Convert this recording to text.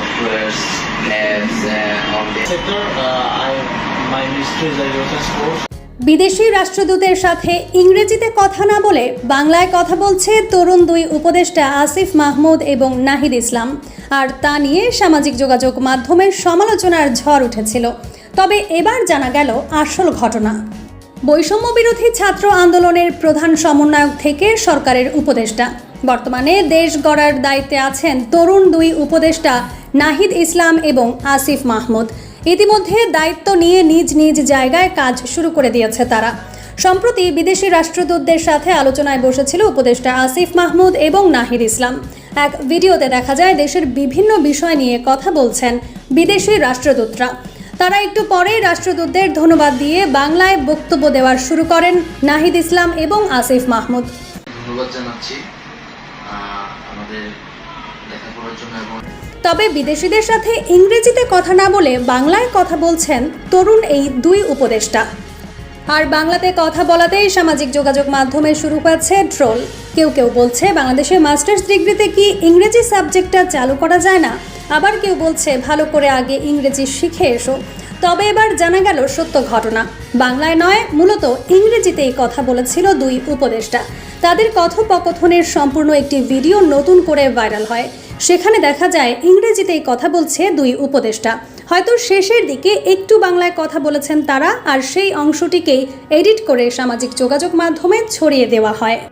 softwares, labs, uh, all the sector. Uh, I my ministry is agriculture sports. বিদেশি রাষ্ট্রদূতের সাথে ইংরেজিতে কথা না বলে বাংলায় কথা বলছে তরুণ দুই উপদেষ্টা আসিফ মাহমুদ এবং নাহিদ ইসলাম আর তা নিয়ে সামাজিক যোগাযোগ মাধ্যমে সমালোচনার ঝড় উঠেছিল তবে এবার জানা গেল আসল ঘটনা বৈষম্য বিরোধী ছাত্র আন্দোলনের প্রধান সমন্বয়ক থেকে সরকারের উপদেষ্টা বর্তমানে দেশ গড়ার দায়িত্বে আছেন তরুণ দুই উপদেষ্টা নাহিদ ইসলাম এবং আসিফ মাহমুদ। ইতিমধ্যে দায়িত্ব নিয়ে নিজ নিজ জায়গায় কাজ শুরু করে দিয়েছে তারা। সম্প্রতি বিদেশি রাষ্ট্রদূতদের সাথে আলোচনায় বসেছিল উপদেষ্টা আসিফ মাহমুদ এবং নাহিদ ইসলাম। এক ভিডিওতে দেখা যায় দেশের বিভিন্ন বিষয় নিয়ে কথা বলছেন বিদেশি রাষ্ট্রদূতরা। তারা একটু পরেই রাষ্ট্রদূতদের ধন্যবাদ দিয়ে বাংলায় বক্তব্য দেওয়ার শুরু করেন নাহিদ ইসলাম এবং আসিফ মাহমুদ। ধন্যবাদ জানাচ্ছি। আহ, তবে বিদেশিদের সাথে ইংরেজিতে কথা না বলে বাংলায় কথা বলছেন তরুণ এই দুই উপদেষ্টা। আর বাংলাতে কথা বলাতেই সামাজিক যোগাযোগ মাধ্যমে শুরু হয়েছে ট্রোল কেউ কেউ বলছে বাংলাদেশে মাস্টার্স ডিগ্রিতে কি ইংরেজি সাবজেক্টটা চালু করা যায় না? আবার কেউ বলছে ভালো করে আগে ইংরেজি শিখে এসো। তবে এবার জানা গেল সত্য ঘটনা। বাংলায় নয়, মূলত ইংরেজিতেই কথা বলেছিল দুই উপদেষ্টা। তাদের কথোপকথনের সম্পূর্ণ একটি ভিডিও নতুন করে ভাইরাল হয়। সেখানে দেখা যায় ইংরেজিতেই কথা বলছে দুই উপদেষ্টা। হয়তো শেষের দিকে একটু বাংলায় কথা বলেছেন তারা, আর সেই অংশটিকেই এডিট করে সামাজিক যোগাযোগ মাধ্যমে ছড়িয়ে দেওয়া হয়।